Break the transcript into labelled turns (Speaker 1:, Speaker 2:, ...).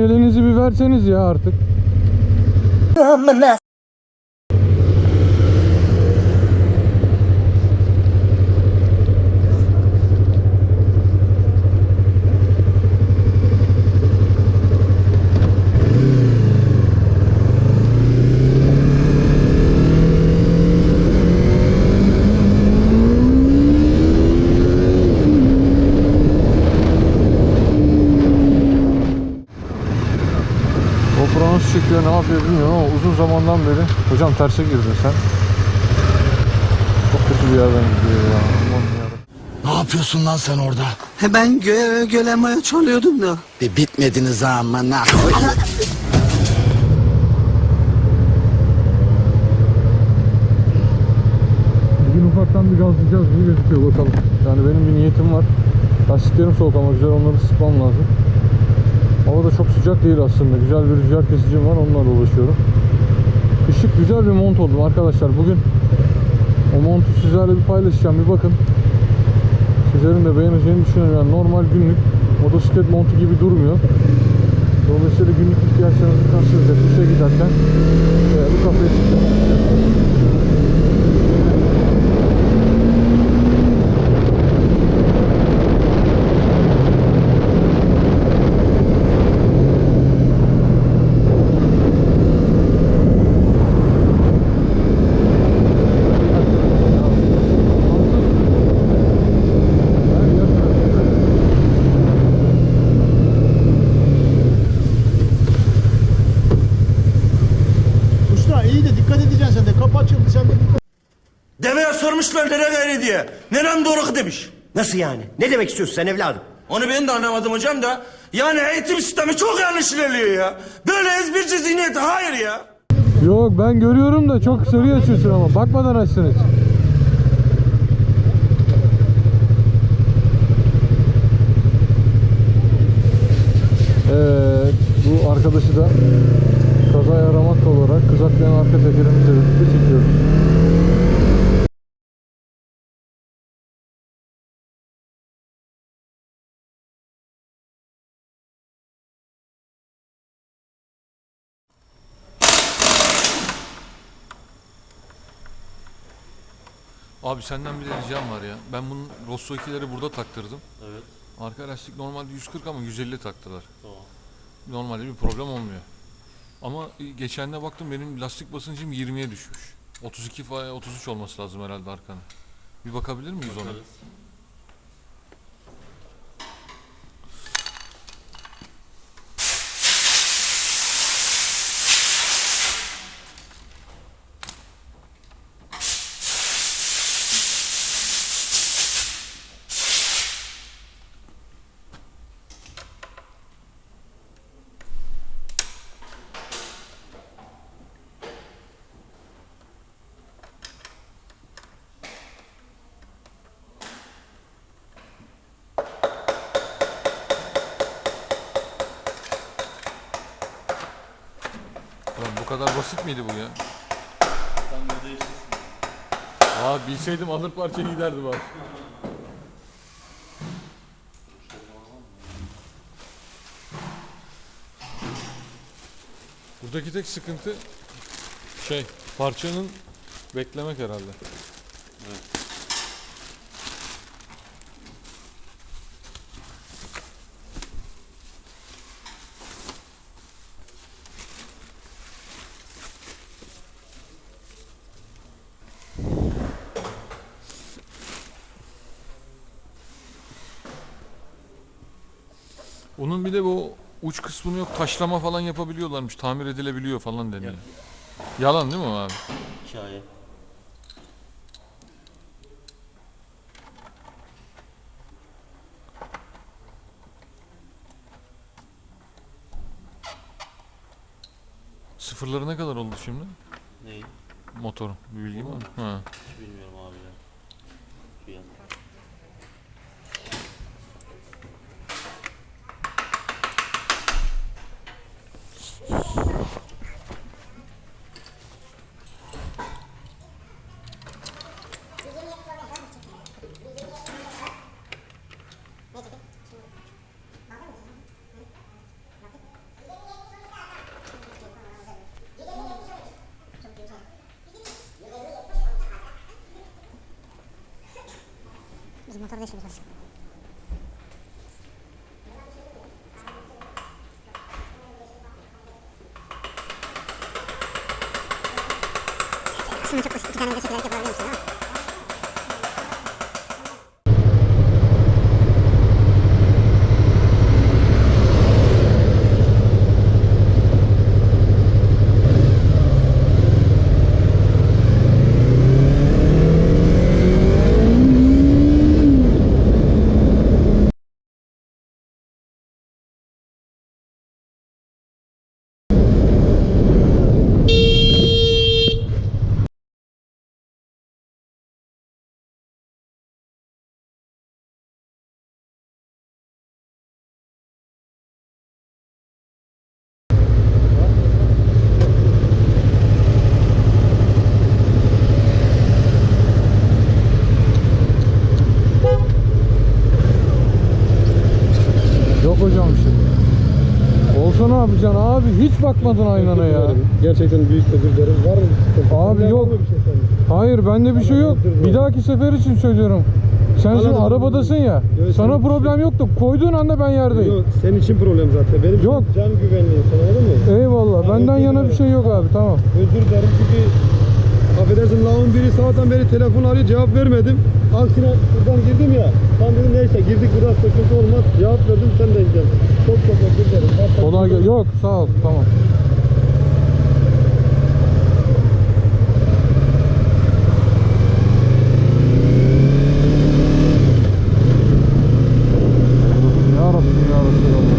Speaker 1: Sinyalinizi bir verseniz ya artık. Çıkıyor ne yapıyor bilmiyorum ama uzun zamandan beri Hocam terse girdin sen Çok kötü bir yerden gidiyor ya.
Speaker 2: Ne yapıyorsun lan sen orada?
Speaker 3: He ben gö göleme çalıyordum da.
Speaker 2: Bir bitmediniz ha amına.
Speaker 1: Bugün ufaktan bir gazlayacağız gibi gözüküyor bakalım. Yani benim bir niyetim var. Lastiklerim soğuk ama güzel onları sıkmam lazım. Hava da çok sıcak değil aslında. Güzel bir rüzgar kesicim var onunla dolaşıyorum. Kışık güzel bir mont oldum arkadaşlar. Bugün o montu sizlerle bir paylaşacağım. Bir bakın. Sizlerin de beğeneceğini düşünüyorum. Yani normal günlük motosiklet montu gibi durmuyor. Dolayısıyla günlük ihtiyaçlarınızı karşılayacak. İşe giderken veya bir kafeye çıkacak.
Speaker 4: Usta iyi de dikkat edeceksin sen de. Kapı açıldı sen de dikkat
Speaker 5: Sormuşlar nere gayri diye. Nerem doğru demiş.
Speaker 6: Nasıl yani? Ne demek istiyorsun sen evladım?
Speaker 5: Onu ben de anlamadım hocam da. Yani eğitim sistemi çok yanlış ilerliyor ya. Böyle ezberci zihniyeti hayır ya.
Speaker 1: Yok ben görüyorum da çok seri açıyorsun ama bakmadan açsın hiç. Evet bu arkadaşı da kaza yaramak olarak kızaklayan arka tekerimizle Abi senden bir de ricam var ya. Ben bunun Rosso 2'leri burada taktırdım. Evet. Arka lastik normalde 140 ama 150 taktılar. Tamam. Normalde bir problem olmuyor. Ama geçen de baktım benim lastik basıncım 20'ye düşmüş. 32 fa 33 olması lazım herhalde arkanın. Bir bakabilir miyiz ona? Kadar basit miydi bu ya? Aa bilseydim alır parça giderdim abi. Buradaki tek sıkıntı şey parçanın beklemek herhalde. Onun bir de bu uç kısmını yok taşlama falan yapabiliyorlarmış. Tamir edilebiliyor falan deniyor. Yalan değil mi abi?
Speaker 6: Hikaye.
Speaker 1: Sıfırları ne kadar oldu şimdi?
Speaker 6: Neyi?
Speaker 1: Motorun. Bir bilgi var mı? Ha.
Speaker 6: Hiç bilmiyorum abi
Speaker 7: Bizim motoru değiştirdik. Aslında çok basit. İki tane video çekilerek yapabiliyor musun değil
Speaker 1: Yok hocam şimdi. Olsa ne yapacaksın abi? Hiç bakmadın aynana ya.
Speaker 8: Gerçekten büyük özür dilerim. Var mı bir sıkıntı?
Speaker 1: Abi yok.
Speaker 8: bir şey sende?
Speaker 1: Hayır bende bir şey yok. Bir dahaki sefer için söylüyorum. Sen şimdi
Speaker 8: Anladım.
Speaker 1: arabadasın ya.
Speaker 8: Evet,
Speaker 1: Sana problem yoktu. Koyduğun anda ben yerdeyim.
Speaker 8: Yok senin için problem zaten. Benim
Speaker 1: Yok.
Speaker 8: için can güvenliğim sana anladın mı?
Speaker 1: Eyvallah. Benden yana bir şey yok abi. Tamam.
Speaker 8: Özür dilerim çünkü affedersin lağın biri saatten beri telefon arıyor cevap vermedim. Aksine buradan girdim ya. Tam dedim neyse girdik biraz sıkıntı olmaz. Cevap verdim sen de gel. Çok çok özür dilerim.
Speaker 1: Kolay gel. Yok sağ ol tamam. Ya Rabbi ya Resulallah.